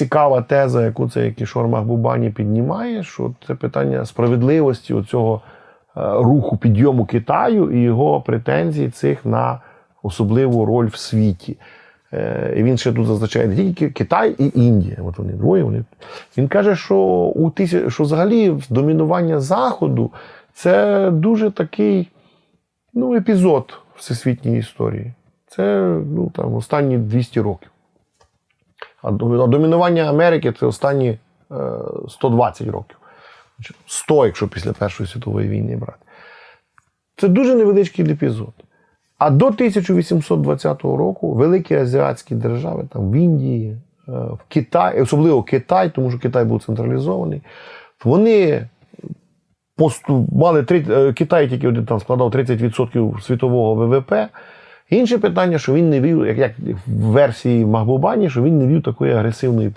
Цікава теза, яку цей Кішор Махбубані піднімає, що це питання справедливості цього руху підйому Китаю і його претензій цих на особливу роль в світі. Е, І він ще тут зазначає не тільки Китай і Індія. От вони двоє. Вони. Він каже, що у тисяч, що взагалі домінування Заходу це дуже такий ну, епізод всесвітньої історії. Це ну, там, останні 200 років. А домінування Америки це останні е, 120 років. 100, якщо після Першої світової війни брати. Це дуже невеличкий епізод. А до 1820 року великі азіатські держави, там в Індії, е, в Китаї, особливо Китай, тому що Китай був централізований, вони посту, мали е, Китай тільки один там складав 30% світового ВВП. Інше питання, що він не вів, як, як в версії Махбубані, що він не вів такої агресивної політики.